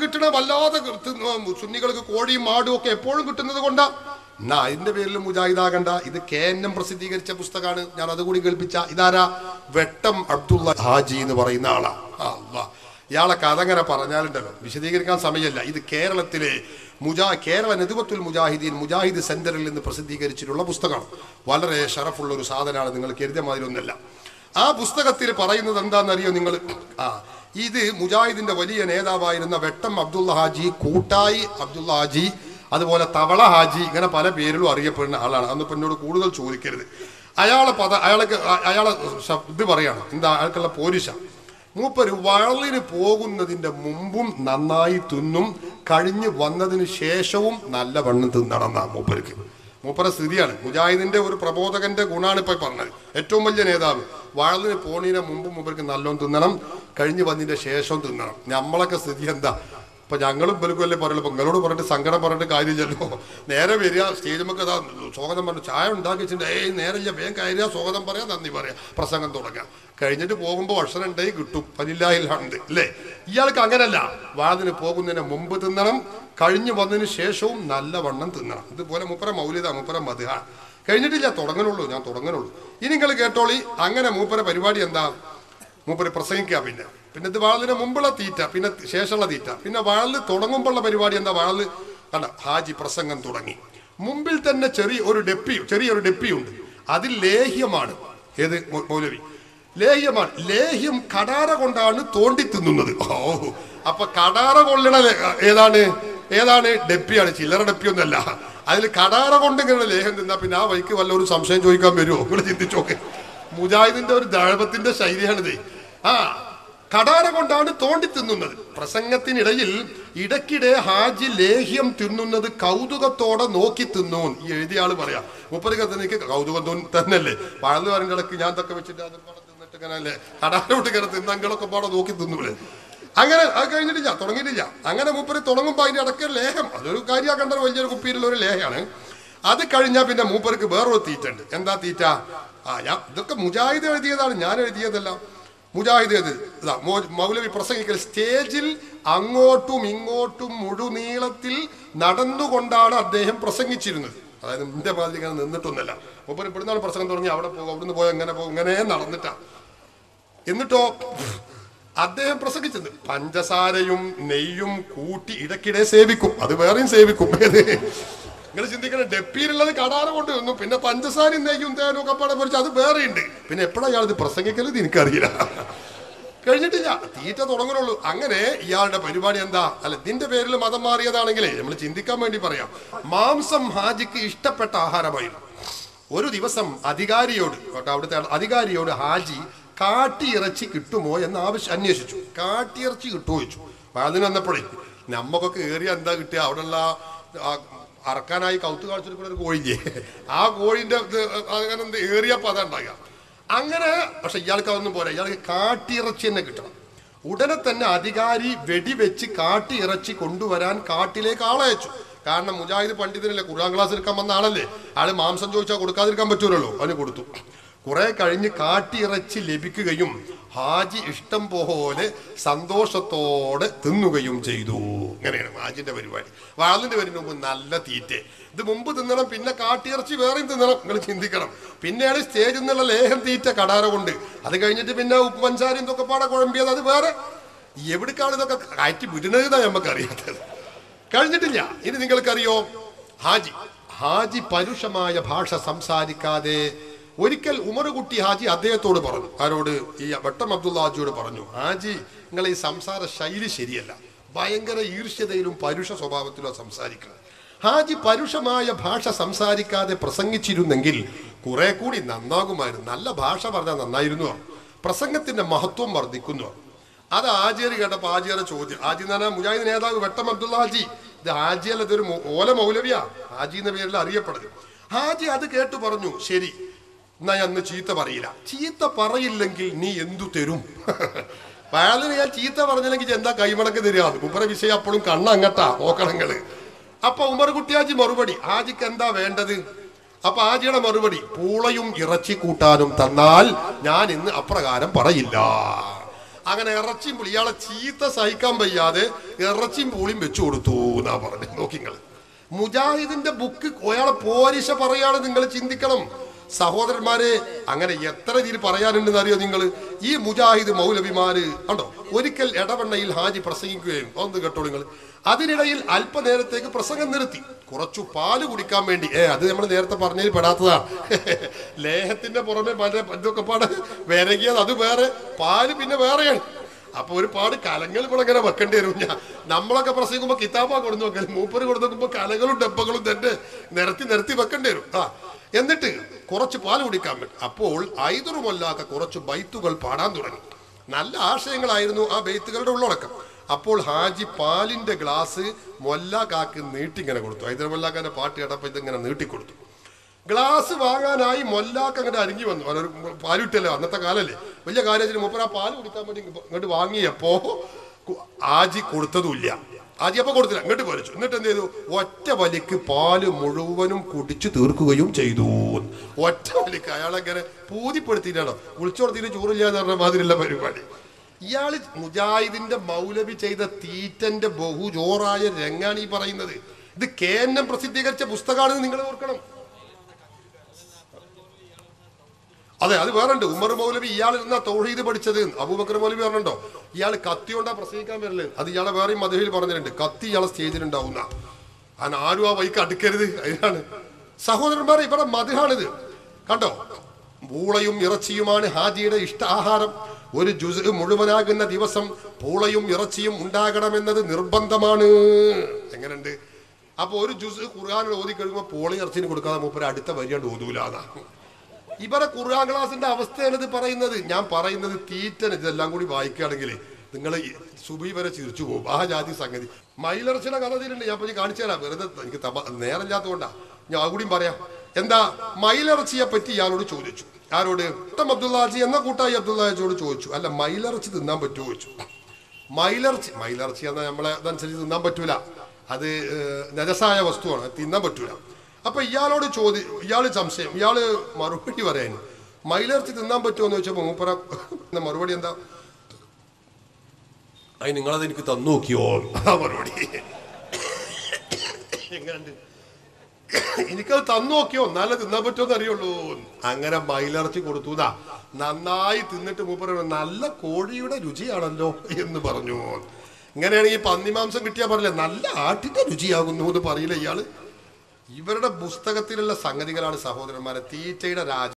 കിട്ടണ വല്ലാതെ സുന്നികൾക്ക് കോഴിയും മാടും ഒക്കെ എപ്പോഴും കിട്ടുന്നത് കൊണ്ടാ? എന്നാ അതിന്റെ പേരിൽ മുജാഹിദാകണ്ട. ഇത് കെ എൻ എം പ്രസിദ്ധീകരിച്ച പുസ്തകമാണ്. ഞാൻ അതുകൂടി കേൾപ്പിച്ച. ഇതാരാ? വെട്ടം അബ്ദുള്ള ഹാജി എന്ന് പറയുന്ന ആളാ. അല്ലാ. ഇയാളെ കഥ അങ്ങനെ പറഞ്ഞാലുണ്ടല്ലോ. വിശദീകരിക്കാൻ സമയമില്ല. ഇത് കേരളത്തിലെ മുജാ കേരള നെതുവത്തുൽ മുജാഹിദീൻ മുജാഹിദ് സെന്ററിൽ നിന്ന് പ്രസിദ്ധീകരിച്ചിട്ടുള്ള പുസ്തകമാണ്. വളരെ ഷറഫുള്ള ഒരു സാധനമാണ്. നിങ്ങൾ കരുതിയ മാതിരി ഒന്നല്ല. ആ പുസ്തകത്തിൽ പറയുന്നത് എന്താണെന്നറിയോ നിങ്ങൾ? ആ ഇത് മുജാഹിദിന്റെ വലിയ നേതാവായിരുന്ന വെട്ടം അബ്ദുള്ള ഹാജി കൂട്ടായി അബ്ദുള്ള ഹാജി അതുപോലെ തവള ഹാജി ഇങ്ങനെ പല പേരിലും അറിയപ്പെടുന്ന ആളാണ്. അന്ന് എന്നോട് കൂടുതൽ ചോദിക്കരുത്. അയാളെ പദ അയാൾക്ക് അയാളെ ഇത് പറയാണ്. എന്താ അയാൾക്കുള്ള പോരിശ മൂപ്പര് വളറിന് പോകുന്നതിന്റെ മുമ്പും നന്നായി തിന്നും കഴിഞ്ഞു വന്നതിന് ശേഷവും നല്ല വണ്ണം തിന്നണം എന്നാ മൂപ്പർക്ക്. മൂപ്പര സ്ഥിതിയാണ്. മുജാഹിദിന്റെ ഒരു പ്രബോധകന്റെ ഗുണാണ് ഇപ്പൊ പറഞ്ഞത്. ഏറ്റവും വലിയ നേതാവ്. വയലിന് പോണീനെ മുമ്പ് മൂപ്പർക്ക് നല്ലോണം തിന്നണം. കഴിഞ്ഞ് വന്നതിന്റെ ശേഷം തിന്നണം. നമ്മളൊക്കെ സ്ഥിതി എന്താ? ഇപ്പൊ ഞങ്ങളും ബലുക്കല്ലേ പറയുള്ളൂ ഇപ്പൊ നിങ്ങളോട് പറഞ്ഞിട്ട് സങ്കടം പറഞ്ഞിട്ട് കാര്യമില്ലല്ലോ നേരെ വരിക സ്റ്റേജ് നമുക്ക് അതാ സ്വാഗതം പറഞ്ഞു. ചായ ഉണ്ടാക്കി വെച്ചിട്ട് ഏയ് നേരമില്ല വേഗം കയറിയാ സ്വാഗതം പറയാം നന്ദി പറയാം പ്രസംഗം തുടങ്ങാം കഴിഞ്ഞിട്ട് പോകുമ്പോൾ ഭക്ഷണം ഉണ്ടായി കിട്ടും. പനില്ലായില്ലാണ്ട് അല്ലേ ഇയാൾക്ക് അങ്ങനല്ല. വാതിന് പോകുന്നതിന് മുമ്പ് തിന്നണം കഴിഞ്ഞു വന്നതിന് ശേഷവും നല്ല വണ്ണം തിന്നണം. ഇതുപോലെ മുപ്പര മൗലിത മുപ്പര മധുഹ. കഴിഞ്ഞിട്ടില്ല തുടങ്ങണുള്ളൂ ഞാൻ തുടങ്ങണുള്ളൂ. ഇനി നിങ്ങൾ കേട്ടോളി അങ്ങനെ മൂപ്പര പരിപാടി എന്താ? മൂപ്പര് പ്രസംഗിക്കുക പിന്നെ. പിന്നെ ഇത് വാളിന് മുമ്പുള്ള തീറ്റ പിന്നെ ശേഷമുള്ള തീറ്റ. പിന്നെ വാളിൽ തുടങ്ങുമ്പോഴുള്ള പരിപാടി എന്താ? വാളിൽ കണ്ട ഹാജി പ്രസംഗം തുടങ്ങി. മുമ്പിൽ തന്നെ ചെറിയ ഒരു ഡെപ്പി ചെറിയൊരു ഡെപ്പിയുണ്ട്. അതിൽ ലേഹ്യമാണ്. ഏത് മൗലവി? ലേഹ്യമാണ്. ലേഹ്യം കടാര കൊണ്ടാണ് തോണ്ടി തിന്നുന്നത്. ഓ അപ്പൊ കടാര കൊള്ളണ ഏതാണ്? ഏതാണ്? ഡെപ്പിയാണ്. ചില്ലറ ഡെപ്പിയൊന്നല്ല അതിൽ കടാര കൊണ്ട് ഇങ്ങനെ ലേഹം തിന്നാ പിന്നെ ആ വഴിക്ക് വല്ല ഒരു സംശയം ചോദിക്കാൻ വരുമോ നിങ്ങൾ ചിന്തിച്ചോക്കെ. മുജാഹിദിന്റെ ഒരു ദഴപത്തിന്റെ ശൈലിയാണിത്. ആ കടാര കൊണ്ടാണ് തോണ്ടി തിന്നുന്നത്. പ്രസംഗത്തിനിടയിൽ ഇടയ്ക്കിടെ ഹാജി ലേഹ്യം തിന്നുന്നത് കൗതുകത്തോടെ നോക്കി തിന്നു ഈ എഴുതിയ ആൾ പറയാ. മുപ്പത് എനിക്ക് കൗതുകം തോന്നി തന്നെയല്ലേ? പഴന്ന് പറഞ്ഞ ഇടയ്ക്ക് ഞാൻ തൊക്കെ വെച്ചിട്ട് അത് തിന്നിട്ട് ഇങ്ങനെ അല്ലേ? കടാരോട്ട് ഇങ്ങനെ തിന്നങ്ങളൊക്കെ പാടെ നോക്കി തിന്നൂലേ അങ്ങനെ അത് കഴിഞ്ഞിട്ടില്ല തുടങ്ങിയിട്ടില്ല. അങ്ങനെ മൂപ്പര് തുടങ്ങുമ്പോൾ അതിന്റെ ഇടയ്ക്ക് ലേഹം അതൊരു കാര്യമാക്കേണ്ട വലിയൊരു കുപ്പിയിലുള്ള ഒരു ലേഹയാണ്. അത് കഴിഞ്ഞാൽ പിന്നെ മൂപ്പർക്ക് വേറൊരു തീറ്റ ഉണ്ട് എന്താ തീറ്റ? ആ ഞാൻ ഇതൊക്കെ മുജാഹിദ് എഴുതിയതാണ്. ഞാൻ എഴുതിയതല്ല. മുജാഹിദ് ഏത് ഇതാ മൗലവി പ്രസംഗിക്കൽ സ്റ്റേജിൽ അങ്ങോട്ടും ഇങ്ങോട്ടും മുഴുനീളത്തിൽ നടന്നുകൊണ്ടാണ് അദ്ദേഹം പ്രസംഗിച്ചിരുന്നത്. അതായത് നിന്റെ മാതിരി ഇങ്ങനെ നിന്നിട്ടൊന്നല്ല ഒപ്പം ഇവിടുന്നാണ് പ്രസംഗം തുടങ്ങി അവിടെ പോകും അവിടുന്ന് പോയി എങ്ങനെ പോകും ഇങ്ങനെ നടന്നിട്ടാ. എന്നിട്ടോ അദ്ദേഹം പ്രസംഗിച്ചത് പഞ്ചസാരയും നെയ്യും കൂട്ടി ഇടയ്ക്കിടെ സേവിക്കും. അത് വേറെയും സേവിക്കും. നിങ്ങൾ ചിന്തിക്കണം ഡെപ്പിയിലുള്ളത് കടാറ് കൊണ്ട് വന്നു പിന്നെ പഞ്ചസാരയും നെയ്യും തേനും ഒക്കെ പാടെ പൊരിച്ച് അത് വേറെ ഉണ്ട്. പിന്നെ എപ്പോഴാണ് ഇയാൾ ഇത് പ്രസംഗിക്കൽ എനിക്കറിയില്ല. കഴിഞ്ഞിട്ടില്ല തീറ്റ തുടങ്ങുന്നുള്ളൂ. അങ്ങനെ ഇയാളുടെ പരിപാടി എന്താ? അല്ല ഇതിന്റെ പേരിൽ മതം മാറിയതാണെങ്കിലേ നമ്മൾ ചിന്തിക്കാൻ വേണ്ടി പറയാം. മാംസം ഹാജിക്ക് ഇഷ്ടപ്പെട്ട ആഹാരമായിരുന്നു ഒരു ദിവസം അധികാരിയോട് അവിടുത്തെ അധികാരിയോട് ഹാജി കാട്ടിയിറച്ചി കിട്ടുമോ എന്ന് ആവശ്യം അന്വേഷിച്ചു. കാട്ടിയിറച്ചി കിട്ടുമോ ചോദിച്ചു. അതിന് വന്നപ്പോഴേ നമ്മക്കൊക്കെ ഏറിയ എന്താ കിട്ടിയ അവിടെയുള്ള അറക്കാനായി കൗത്ത് കാണിച്ചിരിക്കുന്ന ഒരു കോഴിയില്ലേ? ആ കോഴിന്റെ അങ്ങനെ എന്ത് ഏറിയപ്പോ അതാ ഉണ്ടാകുക അങ്ങനെ പക്ഷെ ഇയാൾക്ക് അതൊന്നും പോരാ. ഇയാൾക്ക് കാട്ടിയിറച്ചി തന്നെ കിട്ടണം. ഉടനെ തന്നെ അധികാരി വെടിവെച്ച് കാട്ടിയിറച്ചി കൊണ്ടുവരാൻ കാട്ടിലേക്ക് ആളയച്ചു. കാരണം മുജാഹിദ് പണ്ഡിതനല്ലേ ഖുർആൻ ക്ലാസ് എടുക്കാൻ വന്ന ആളല്ലേ? ആൾ മാംസം ചോദിച്ചാൽ കൊടുക്കാതിരിക്കാൻ പറ്റൂലല്ലോ. അവന് കൊടുത്തു. കുറെ കഴിഞ്ഞ് കാട്ടിയിറച്ചി ലഭിക്കുകയും ഹാജി ഇഷ്ടം പോലെ സന്തോഷത്തോടെ തിന്നുകയും ചെയ്തു. ഇങ്ങനെയാണ് ഹാജിന്റെ പരിപാടി. വാളിന്റെ വരുന്ന മുമ്പ് നല്ല തീറ്റ. ഇത് മുമ്പ് തിന്നണം പിന്നെ കാട്ടിയിറച്ചി വേറെയും തിന്നണം നിങ്ങൾ ചിന്തിക്കണം. പിന്നെയാണ് സ്റ്റേജിൽ നിന്നുള്ള ലേഹം തീറ്റ കടാര കൊണ്ട് അത് കഴിഞ്ഞിട്ട് പിന്നെ ഉപ്പ് പഞ്ചാരി പാടെ കുഴമ്പിയത്. അത് വേറെ. എവിടേക്കാണ് ഇതൊക്കെ കയറ്റി വിടുന്നത് നമുക്ക് അറിയാത്തത് കഴിഞ്ഞിട്ടില്ല. ഇനി നിങ്ങൾക്കറിയോ? ഹാജി. ഹാജി പരുഷമായ ഭാഷ സംസാരിക്കാതെ ഒരിക്കൽ ഉമറുകുട്ടി ഹാജി അദ്ദേഹത്തോട് പറഞ്ഞു. ആരോട്? ഈ വട്ടം അബ്ദുള്ള ഹാജിയോട് പറഞ്ഞു ഹാജി നിങ്ങൾ ഈ സംസാര ശൈലി ശരിയല്ല. ഭയങ്കര ഈർഷ്യതയിലും പരുഷ സ്വഭാവത്തിലോ സംസാരിക്കുന്നത്. ഹാജി പരുഷമായ ഭാഷ സംസാരിക്കാതെ പ്രസംഗിച്ചിരുന്നെങ്കിൽ കുറെ കൂടി നന്നാകുമായിരുന്നു. നല്ല ഭാഷ പറഞ്ഞാൽ നന്നായിരുന്നു. പ്രസംഗത്തിന്റെ മഹത്വം വർദ്ധിക്കുന്നു. അത് ആജിയർ കേട്ടപ്പോ ആജിയറെ ചോദ്യം ആജി എന്ന് പറഞ്ഞാൽ മുജാഹിദ് നേതാവ് വെട്ടം അബ്ദുള്ള ഹാജി. ഇത് ഹാജിയല്ല ഇതൊരു ഓല മൗലവിയാ. ഹാജി എന്ന പേരിൽ അറിയപ്പെടുന്നത് ഹാജി അത് കേട്ടു പറഞ്ഞു ശരി എന്നാ ഞാൻ അന്ന് ചീത്ത പറയില്ല. ചീത്ത പറയില്ലെങ്കിൽ നീ എന്തു തരും? അയാളിന് ഞാൻ ചീത്ത പറഞ്ഞില്ലെങ്കിൽ എന്താ കൈമടക്ക് തരിക? ഉമ്മറ വിഷയം അപ്പോഴും കണ്ണങ്ങട്ടാ നോക്കണങ്ങൾ അപ്പൊ ഉമർ കുട്ടിയാജി മറുപടി ആജിക്ക് എന്താ വേണ്ടത്? അപ്പൊ ആജിയുടെ മറുപടി പൂളയും ഇറച്ചി കൂട്ടാനും തന്നാൽ ഞാൻ ഇന്ന് അപ്രകാരം പറയില്ല. അങ്ങനെ ഇറച്ചിയും പുളി ഇയാളെ ചീത്ത സഹിക്കാൻ വയ്യാതെ ഇറച്ചിയും പൂളിയും വെച്ചു കൊടുത്തു എന്നാ പറഞ്ഞു നോക്കിങ്ങൾ മുജാഹിദിന്റെ ബുക്ക് ഒയാളെ പോരിശ പറയാണ് നിങ്ങൾ ചിന്തിക്കണം. സഹോദരന്മാരെ അങ്ങനെ എത്ര രീതിയിൽ പറയാനുണ്ടെന്ന് അറിയോ നിങ്ങൾ? ഈ മുജാഹിദ് മൗലവിമാര് കണ്ടോ? ഒരിക്കൽ ഇടവണ്ണയിൽ ഹാജി പ്രസംഗിക്കുകയും ഒന്ന് കേട്ടോ നിങ്ങൾ. അതിനിടയിൽ അല്പനേരത്തേക്ക് പ്രസംഗം നിർത്തി. കുറച്ചു പാൽ കുടിക്കാൻ വേണ്ടി. ഏ അത് നമ്മൾ നേരത്തെ പറഞ്ഞതിൽ പെടാത്തതാണ്. ലേഹത്തിന്റെ പുറമെ പല ഇതൊക്കെ പാട് വിരകിയത് അത് വേറെ. പാൽ പിന്നെ വേറെയാണ്. അപ്പൊ ഒരുപാട് കലങ്ങൾ ഇവിടെ ഇങ്ങനെ വെക്കേണ്ടി വരും. ഞാൻ നമ്മളൊക്കെ പ്രസംഗിക്കുമ്പോ കിതാബാ കൊടുത്തു നോക്കൽ മൂപ്പര് കൊടുത്തു നോക്കുമ്പോ കലകളും ഡബ്ബകളും തന്നെ നിരത്തി നിരത്തി വെക്കേണ്ടി വരും. ആ എന്നിട്ട് കുറച്ച് പാൽ കുടിക്കാൻ പറ്റും അപ്പോൾ ഐതറുമല്ലാത്ത കുറച്ച് ബൈത്തുകൾ പാടാൻ തുടങ്ങി. നല്ല ആശയങ്ങളായിരുന്നു ആ ബൈത്തുകളുടെ ഉള്ളടക്കം. അപ്പോൾ ഹാജി പാലിന്റെ ഗ്ലാസ് മൊല്ലാക്കാക്ക് നീട്ടിങ്ങനെ കൊടുത്തു. ഐതറുമല്ലാക്കാന്റെ പാട്ട് കേട്ടപ്പോൾ ഇതിങ്ങനെ നീട്ടിക്കൊടുത്തു. ഗ്ലാസ് വാങ്ങാനായി മൊല്ലാക്ക് അങ്ങോട്ട് അരിഞ്ഞു വന്നു. അവനൊരു പാലിട്ടല്ലോ? അന്നത്തെ കാലല്ലേ? വലിയ കാര്യത്തിന് മുപ്പര പാൽ കുടിക്കാൻ വേണ്ടി ഇങ്ങോട്ട് വാങ്ങിയപ്പോ ആജി കൊടുത്തതുമില്ല ആജി അപ്പൊ കൊടുത്തില്ല. ഇങ്ങോട്ട് വലിച്ചു എന്നിട്ട് എന്ത് ചെയ്തു? ഒറ്റ വലിക്ക് പാൽ മുഴുവനും കുടിച്ചു തീർക്കുകയും ചെയ്തു. ഒറ്റ വലിക്ക്. അയാളെങ്ങനെ പൂതിപ്പെടുത്തിയിട്ടാണോ? വിളിച്ചോടത്തിന് ചോറില്ല എന്ന് പറഞ്ഞ മാതിരിയുള്ള പരിപാടി. ഇയാൾ മുജാഹിദിന്റെ മൗലവി ചെയ്ത തീറ്റന്റെ ബഹുജോറായ രംഗാണ് ഈ പറയുന്നത്. ഇത് കേന്ദ്രം പ്രസിദ്ധീകരിച്ച പുസ്തകമാണെന്ന് നിങ്ങൾ ഓർക്കണം. അതെ അത് വേറെണ്ട്. ഉമർ മൗലവി ഇയാൾ ഇരുന്ന തൗഹീദ് പഠിച്ചത്. അബൂബക്കർ മൗലവി പറഞ്ഞിട്ടുണ്ടോ? ഇയാൾ കത്തി കൊണ്ടാ പ്രസംഗിക്കാൻ വരൽ. അത് ഇയാളെ വേറെയും മധുവിൽ പറഞ്ഞിട്ടുണ്ട്. കത്തി ഇയാളെ സ്റ്റേജിലുണ്ടാവുന്ന. അതിന് ആരും ആ വൈക്ക് അടുക്കരുത്. അതിനാണ്. സഹോദരന്മാരെ ഇവിടെ മധുഹാണിത് കണ്ടോ? പൂളയും ഇറച്ചിയുമാണ് ഹാജിയുടെ ഇഷ്ട ആഹാരം. ഒരു ജുസ് മുഴുവനാകുന്ന ദിവസം പൂളയും ഇറച്ചിയും ഉണ്ടാകണമെന്നത് നിർബന്ധമാണ്. എങ്ങനെയുണ്ട്? അപ്പൊ ഒരു ജുസ് ഖുർആാനിൽ ഓതി കഴിയുമ്പോൾ പൂളയും ഇറച്ചിന് കൊടുക്കാതെ മൂപ്പര് അടുത്ത വരിയാണ്ട് ഓതൂലാന്നാ. ഇവരെ ഖുർആൻ ക്ലാസിന്റെ അവസ്ഥയാണ് ഇത് പറയുന്നത്. ഞാൻ പറയുന്നത് തീറ്റന് ഇതെല്ലാം കൂടി വായിക്കുകയാണെങ്കിൽ നിങ്ങൾ സുബി വരെ ചിരിച്ചു പോകും. ആ ജാതി സംഗതി. മയിലിറച്ചിയുടെ കഥയിലുണ്ട് ഞാൻ പറഞ്ഞ് കാണിച്ചു തരാം. വെറുതെ എനിക്ക് തപ നേരമില്ലാത്തതുകൊണ്ടാ. ഞാൻ അതുകൂടിയും കൂടിയും പറയാം. എന്താ? മയിലിറച്ചിയെ പറ്റി ഇയാളോട് ചോദിച്ചു. ആരോട്? ഉത്തം അബ്ദുള്ളാജി എന്ന കൂട്ടായി അബ്ദുള്ളാജിയോട് ചോദിച്ചു. അല്ല മയിലിറച്ചി തിന്നാൻ പറ്റുമോ ചോദിച്ചു. മയിലിറച്ചി മയിലിറച്ചി എന്നാൽ നമ്മളെ അതനുസരിച്ച് തിന്നാൻ പറ്റൂല. അത് നജസായ വസ്തുവാണ്. തിന്നാൻ പറ്റൂല. അപ്പൊ ഇയാളോട് ചോദി ഇയാൾ സംശയം. ഇയാൾ മറുപടി പറയാൻ. മയിലിറച്ചി തിന്നാൻ പറ്റുമോ എന്ന് വെച്ചപ്പോ മൂപ്പറ മറുപടി എന്താ? അത് നിങ്ങളത് എനിക്ക് തന്നു നോക്കിയോ ആ മറുപടി. എങ്ങനെയുണ്ട് എനിക്കത് തന്നു നോക്കിയോ? എന്നാലേ തിന്നാൻ പറ്റുമോ അറിയുള്ളൂ അങ്ങനെ മയിലിറച്ചി കൊടുത്തുതാ നന്നായി തിന്നിട്ട് മൂപ്പറ നല്ല കോഴിയുടെ രുചിയാണല്ലോ എന്ന് പറഞ്ഞു. ഇങ്ങനെയാണെങ്കിൽ പന്നിമാംസം കിട്ടിയാൽ പറഞ്ഞില്ലേ നല്ല ആട്ടിന്റെ രുചിയാകുന്നു എന്ന് പറയില്ല ഇയാൾ. ഇവരുടെ പുസ്തകത്തിലുള്ള സംഗതികളാണ് സഹോദരന്മാരെ തീറ്റയുടെ രാജ